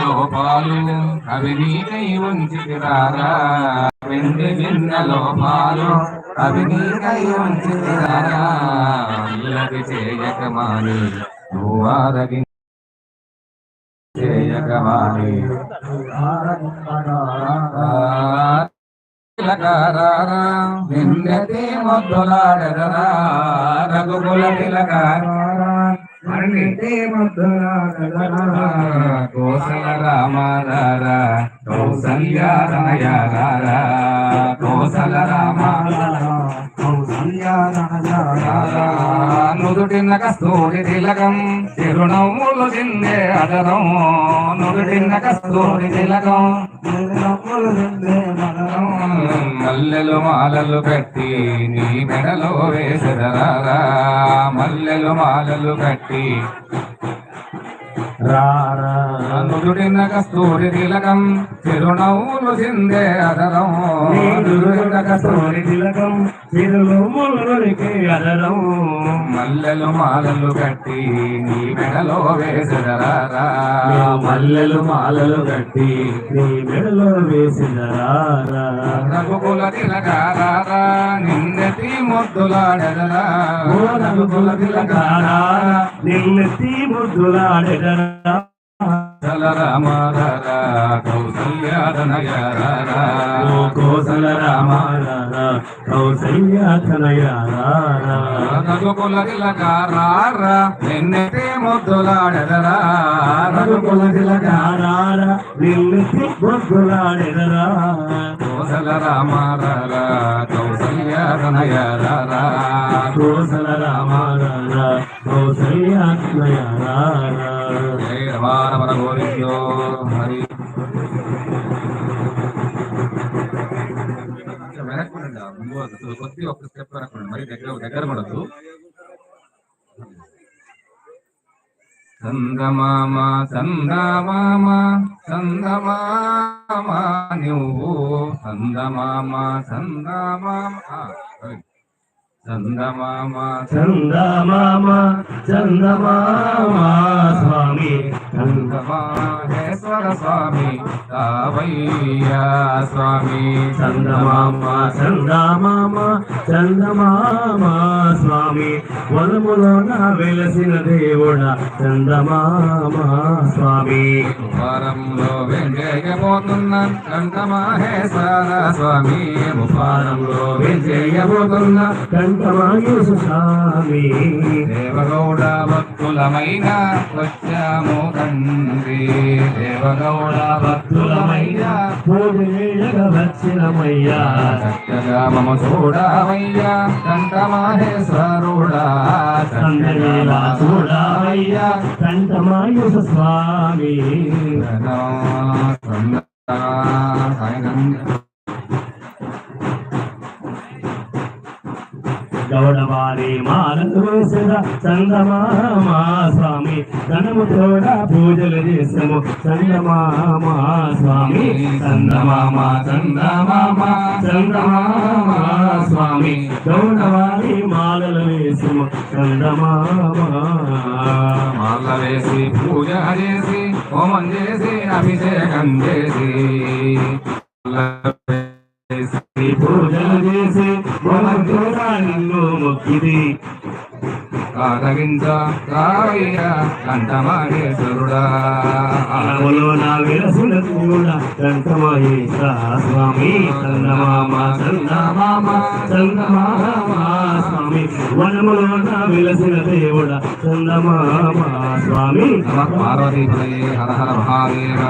లోపాలు అవినీతై నీకై ఉంచితిరారా వెండి భిన్న లోపాలు అవినీతై నీకై అల్లరి చేయకమాని నువ్వారగి చేయకమాని తిలకారారా నిన్నతి మొద్దులాడదరా రఘుకుల తిలకారారా అన్నిటి మొద్దులాడదరా కోసల రామారారా కౌసల్యారనయారారా కోసల రామారారా నుదుటిన్న కస్తూరి తిలకం చిరునవ్వులు తిందే అదరం నుదుటిన్న కస్తూరి తిలకం మల్లెలు మాలలు కట్టి నీ మెడలో వేసదరారా మల్లెలు మాలలు కట్టి రారా నుదుటిన కస్తూరి తిలకం చిరునవ్వులు చిందే అదరం. కస్తూరి తిలకం తిరుమలకి అదరం. మల్లెలు మాలలు కట్టి నీ మెడలో వేసదరారా మల్లెలు మాలలు కట్టి నీ మెడలో వేసిన రారా రఘుకుల తిలకారారా నిన్నెతి మొద్దులాడదరా. రఘుకుల తిలకారా నిన్నెత్తి ముద్దులాడెదరా. చల రామారా కౌసల్యాదనయారా ఓ కోసల రామారా కౌసల్యాతనయారా రఘుకుల తిలకారారా నిన్నెతి మొద్దులాడదరా రఘుకుల ముద్దులాడెదరా కోసల రామారా కౌసల్యాదనయారా కోసల రామారా కౌసల్యాతనయారా హరి వెనక్కుండండి ముందు అసలు కొద్ది ఒక్క స్టెప్ వెనక్కుండండి. మరి దగ్గర దగ్గర పడద్దు. చందమామ చందమామ చందమామ నువ్వు. చందమామ చందమామ. చందమామ చందమామ చందమామ స్వామి. చందమాహేశ్వర స్వామి రావయ్యా స్వామి. చందమామ చందమామ చందమామ స్వామి. వనములోన వెలసిన దేవుడ చందమామ స్వామి. వారంలో వెంకయ్యబోతున్న కంఠమాహేశ్వర స్వామి. వారంలో విజయబోతున్న కంఠమాయుష స్వామి. దేవగౌడ భక్తులమైన వచ్చాము తండ్రి దేవగౌడ భక్తులమైన పూజ వచ్చినమయ్యా చక్కగా మమ చూడవయ్యా కంఠమాహేశ్వరుడా చంద్రవేళ చూడవయ్యా కంఠమాయుష స్వామి వారి మాలను చందమామా స్వామి. ధనము తోడ పూజలు చేసము చందమామా స్వామి. చందమామ చందమామ చందమామా స్వామి. గౌడవారి మాలలు వేసము చందమామా. మాల వేసి పూజ చేసి హోమం చేసి అభిషేకం చేసి. పూజలు చేసి నిన్ను మొక్కిది. కాదగించ రావయ్య కంఠమాగేశ్వరుడా అలములో నా విలసిన కూడా కంఠమహేశ స్వామి చందమామ చందమామ చందమామ స్వామి. వనములో నా విలసిన దేవుడ చందమామ స్వామి. పార్వతీ హర హర మహాదేవ.